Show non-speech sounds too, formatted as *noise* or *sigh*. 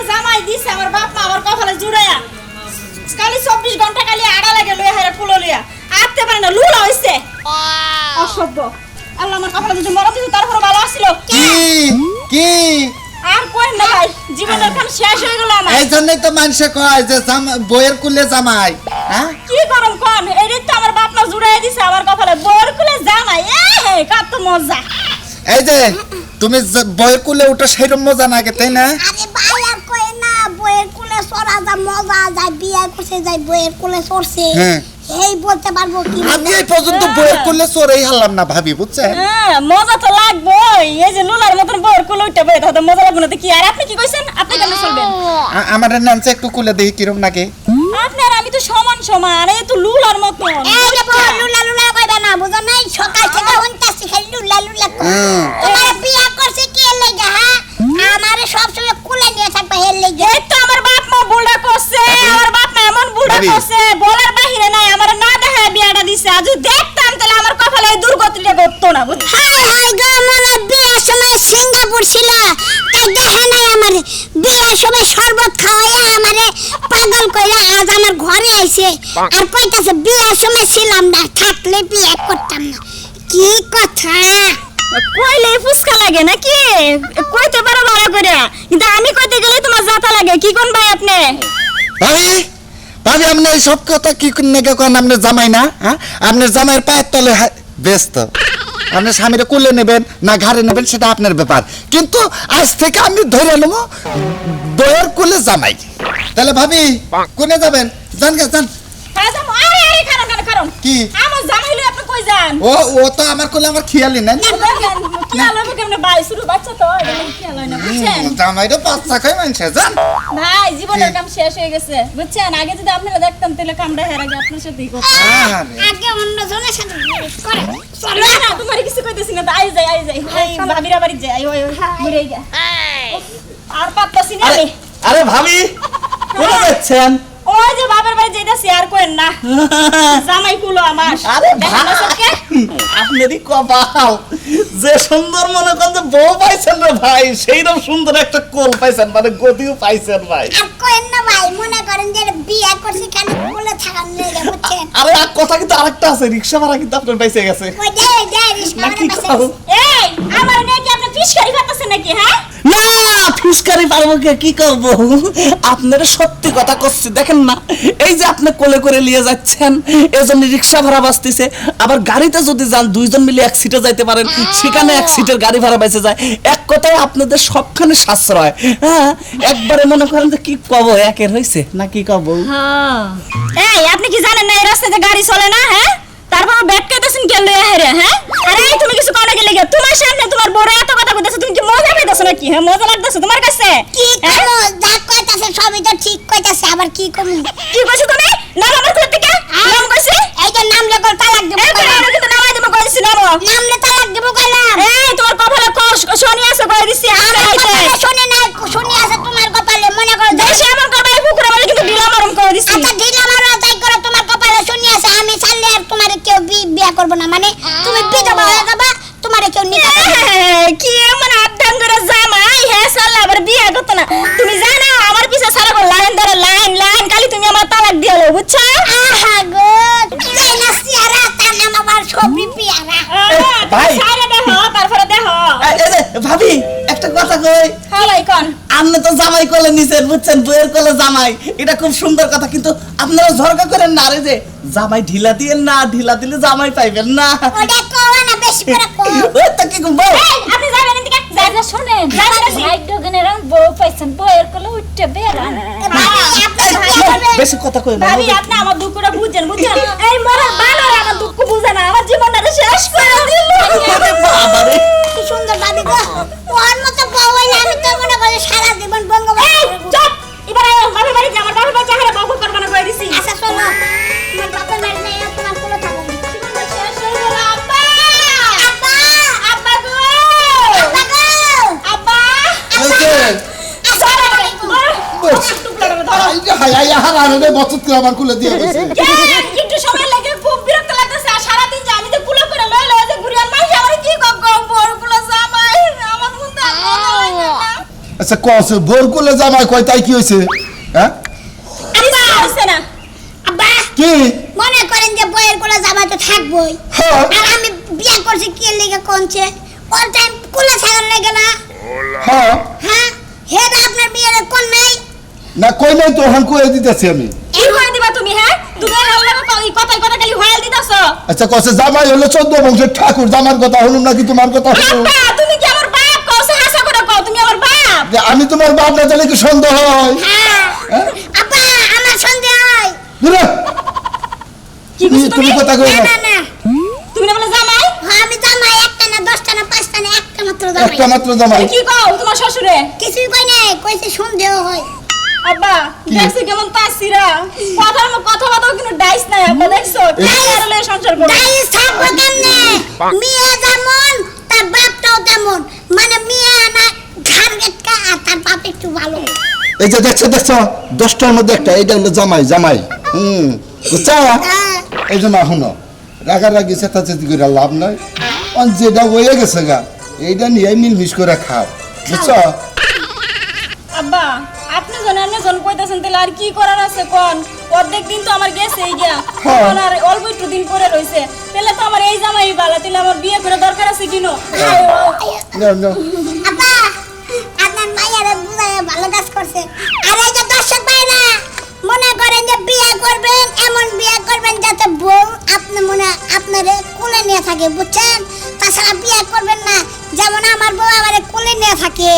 একটা জামাই দিছে আমার বাপ মা আমার কপালে জুড়াইয়া। খালি চব্বিশ ঘণ্টা খালি আড়া লাগে লইয়া হেরা কুলো লইয়া। আটতে পারে না লুলা হইছে। অসভ্য। আল্লাহ আমার কপালে যদি মরা দিত তারপর ভালো আসছিল কি? কি? আর কই না ভাই জীবনের কাম শেষ হয়ে গেল আমার। এই জন্যই তো মানুষে কয় যে বইয়ের কুলে জামাই হ্যাঁ? কি করম কোন এটাই তো আমার বাপ মা জুড়াই দিছে আমার কপালে বোর কুলে জামাই। এ হে কত মজা। এই যে তুমি বইয়ের কুলে ওটা সেরকম মজা নাগে তাই না? আরে মজা যায় বিয়ে করছে যায় বইয়ের কোলে সরছে হ্যাঁ। এই বলতে পারব কি আমি এই পর্যন্ত বইয়ের কুলে চড়েই হারলাম না ভাবি বুঝছেন? হ্যাঁ মজা তো লাগবেই। এই যে লুলার মতন বোর কুলে উঠতে বই তাহলে মজা লাগবে না। তো কি আর আপনি কি কইছেন? আপনি কেন চলবেন আমার নামছে একটু কুলে দেখি কিরম নাকি আপনার আমি তো সমান সমান এই তো লুলার মতন। এই যে লুলা লুলা কইবা না বুঝো নাই? সকাল থেকে হন্তাছি খালি লুলা লুলা কই। তোমার বিয়ে করছে কি এর লাগা হ্যাঁ আমারে সব সময় কুলে নিয়ে থাকবে এর লাগা এই তো আমার বাপ মা বুড়া করছে আমার বাপ মা এমন বুড়া ভাবি। করছে বলার বাহিরে নাই আমার না দেখা বিয়াটা দিছে আজ যদি দেখতাম তাহলে আমার কপালে এই দুর্গতিটা ঘটতো না বুঝলি হাই হাই গো মনে বিয়ের সময় সিঙ্গাপুর ছিল তাই দেখে নাই আমার বিয়ের সময় শরবত খাওয়াইয়া আমারে পাগল কইরা আজ আমার ঘরে আইছে। আর কইতাছে বিয়ের সময় ছিলাম না থাকলে বিয়ে করতাম না। কি কথা? কইলে ফুসকা লাগে নাকি? কইতে পারো ভালো করে কিন্তু আমি কইতে গেলে তোমার জাতা লাগে কি কোন ভাই আপনি? ভাই ভাবি আপনি এই সব কথা কি নাকি কেন আপনার জামাই না হ্যাঁ? আপনার জামাইয়ের পায়ের তলে ব্যস্ত। আপনার স্বামীরে কুলে নেবেন না ঘাড়ে নেবেন সেটা আপনার ব্যাপার। কিন্তু আজ থেকে আমি ধরে নেব বয়ের কুলে জামাই। তাহলে ভাবি কোনে যাবেন? যান গে যান। কারণ কি? আমার জামাই আপনি কই যান? ও ও তো আমার কোলে আমার খেয়ালি না কি আলো কেমনে ভাই শুরু বাচ্চা তো কি আলো না বুঝছেন? জামাইরে বাচ্চা খাই মানুষে যান ভাই জীবনের কাম শেষ হয়ে গেছে বুঝছেন? আগে যদি আপনারা দেখতাম তাহলে কামটা হেরা গে আপনার সাথেই করতাম। আগে অন্য জনের সাথে করে। চলো না তোমার কিছু কইতেছি না আই যাই আই যাই। ভাবিরা বাড়ি যাই ওই ওই ঘুরে গা আর পাত্তাছি না আরে ভাবি কোথায় যাচ্ছেন? ওই যে বাবার বাড়ি যাইতাছি আর কোয়েন না *laughs* জামাই কুলো আমার। আরে দেখেন আপনারই কপাল। যে সুন্দর মনে করেন যে বউ পাইছেন রে ভাই সেইরকম সুন্দর একটা কোল পাইছেন মানে গতিও পাইছেন ভাই। না মনে করেন যে বিয়ে করছে খালি কোলে থাকার লেগে বুঝছেন? আরে আর কথা কিন্তু আরেকটা আছে রিক্সা ভাড়া কিন্তু আপনার পাইছে গেছে। ওই মানে? এই আমার কি আপনি নাকি হ্যাঁ? না পারব কে? কি করব আপনারা সত্যি কথা করছি, দেখেন না? এই যে আপনি কোলে করে নিয়ে যাচ্ছেন, এজন্য রিক্সা ভাড়া বাঁচতেছে। আবার গাড়িতে যদি যান, দুইজন মিলে এক সিটে যাইতে পারেন। সেখানে এক সিটের গাড়ি ভাড়া বেঁচে যায়। এক কথায় আপনাদের সবখানে সাশ্রয় হ্যাঁ? একবারে মনে করেন যে কি কব, একের হয়েছে না কি কব এই, আপনি কি জানেন না এই রাস্তাতে গাড়ি চলে না হ্যাঁ? তারপর ব্যাগ কেটেছেন কেন লইয়া হেরে হ্যাঁ? আরে, তুমি কিছু কোনা গেলে তোমার সামনে তোমার বড় এত কথা কইতাছে তুমি কি নাকি? হ্যাঁ মজা লাগতাছে তোমার কাছে? কি হ্যাঁ? কমো যা কইতাছে সবই তো ঠিক কইতাছে আবার কি কমু? কি কইছো তুমি? নাম আমার কুলের থেকে? নাম কইছি? এই যে নাম লেখো তালাক দেবো এই করে কিন্তু নামাই দেবো কইছি নাম। নাম লে তালাক দেবো কইলাম। এই তোমার কপালে কষ শনি আছে কই দিছি আর আইতে শুনে না শুনে আছে তোমার কপালে মনে করো দেশে আমার কপালে পুকুরে বলে কিন্তু ঢিলা মারম করে দিছি। আচ্ছা ঢিলা মারো তাই করো তোমার কপালে শুনে আছে আমি চাইলে আর তোমার কেউ বিয়ে করব না। মানে তুমি বিধবা হয়ে যাবা তোমার কেউ নিতে পারবে না। এই, কি এমন আবদান করে জামাই হ্যাঁ সাল্লা আবার বিয়ে করতো না তুমি জানো আমার পিছে সারা লাইন ধরে লাইন লাইন খালি তুমি আমার তালাক দিয়ে লো বুঝছ আহা গো তাই না সিয়ারা তার নাম আমার সবরি পিয়ারা ভাই। সাইরে দেখো তারপরে দেখো এই যে, ভাবি একটা কথা কই? হালাই কোন। আপনি তো জামাই কোলে নিছেন বুঝছেন? বইয়ের কোলে জামাই। এটা খুব সুন্দর কথা কিন্তু আপনারা ঝরকা করেন না আরে যে জামাই ঢিলা দিয়ে না ঢিলা দিলে জামাই পাইবেন না। ওটা কোয়া না বেশি করে কো ওই তো কি এই, আপনি যাবেন এদিকে। যাই শোনেন। ভাগ্যগণের বউ পাইছেন বউয়ের কোলে উঠতে বেরান করবেন বেশি কথা কই না ভাবি আপনি আমার দুঃখটা বুঝছেন বুঝছেন? এই মরা বানর আমার দুঃখ বুঝে না আমার জীবনটা শেষ করে দিল। বাবারে। কি সুন্দর গো। ওর মতো বউ হইলে আমি তো মনে করি সারা জীবন বঙ্গবন্ধু চুপ! এবার আয় বাপের বাড়ি আমার বাপের বাচ্চা হারে বাবু করবে না করে দিছি। আচ্ছা শোনো। তোমার বাপের বাড়ি নেই তোমার কোলে আব্বা! আব্বা! গো আব্বা গো আব্বা হয়েছে? আসসালামু আলাইকুম বস। টুকলা করে ধরো এই যে হায়, হায়, হায়, হায়, রে, বছর করে আমার কুলে দিয়ে গেছে কেন? একটু সময় লাগে খুব বিরক্ত লাগতেছে আর সারাদিন যে আমি যে কুলো করে লই লই যে ঘুরি আর মাইয়া আমার কি গগ গগ বড় কুলো জামাই আমার মন তো আর ভালো লাগে না আচ্ছা কস জামাই কয় তাই কি হয়েছে হ্যাঁ? আব্বা হইছে না। আব্বা কি? মনে করেন যে বইয়ের কোলে জামাতে থাকবই। হ্যাঁ। আর আমি বিয়ে করছি কি লেগে কোনছে? ওর টাইম কোলে ছাগল লেগে না। হ্যাঁ। হ্যাঁ হে আপনার বিয়ের কোন নাই? না কই নাই তো? হান কয়ে দিতেছি আমি। কি হয়ে দিবা তুমি হ্যাঁ? তুমি আর আল্লাহ কথা কথা খালি হয়াল দিতাছ। আচ্ছা কসে জামাই হলো চোদ্দ বংশের ঠাকুর। জামার কথা হলো নাকি তোমার কথা হলো তুমি কি আমার বাপ কওছে হাসা করে কও তুমি আমার বাপ যে আমি তোমার বাপ না জানি কি সন্দেহ হয়? হ্যাঁ। আমার সন্দেহ হয়। দূরে। কি তুমি তুমি কথা কই না। না না তুমি না বলে জামাই? হ্যাঁ, আমি জামাই। একটা না দশটা না পাঁচটা না একটা মাত্র জামাই। একটা মাত্র জামাই। কি কও তোমার শ্বশুরে? কিছুই কই নাই কইছে সন্দেহ হয়। আব্বা দেখছি কেমন তাসিরা কথার মধ্যে কথা কথা কিন্তু ডাইস নাই আব্বা দেখছ? টাকার সংসার করো ডাইস থাকব কেমনে? মেয়ে যেমন তার বাপটাও তেমন। মানে মেয়ে না ঘাড় গেটকা আর তার বাপ একটু ভালো। এই যে দেখছ দেখছ? দশটার মধ্যে একটা এইটা হলো জামাই জামাই। হুম বুঝছা? হ্যাঁ। এই যে মা শুনো রাগারাগি চেতাচেতি করে লাভ নাই। অন যেটা হয়ে গেছে গা এইটা নিয়ে মিলমিশ করে খাও বুঝছ? আব্বা আপনি জন এনে জন কইতাছেন তাহলে আর কি করার আছে কোন? অর্ধেক দিন তো আমার গেছে এই গিয়া। হ্যাঁ। এখন আর অল্প একটু দিন পরে রইছে। তাহলে তো আমার এই জামাই বালা তাহলে আমার বিয়ে করে দরকার আছে কিনো? নাও, ভালো কাজ করছে। আর এই যে দর্শক ভাইরা, মনে করেন যে বিয়ে করবেন, এমন বিয়ে করবেন যাতে বউ আপনি মনে আপনার কোলে নিয়ে থাকে, বুঝছেন? তাছাড়া বিয়ে করবেন না, যেমন আমার বউ আমার কোলে নিয়ে থাকে।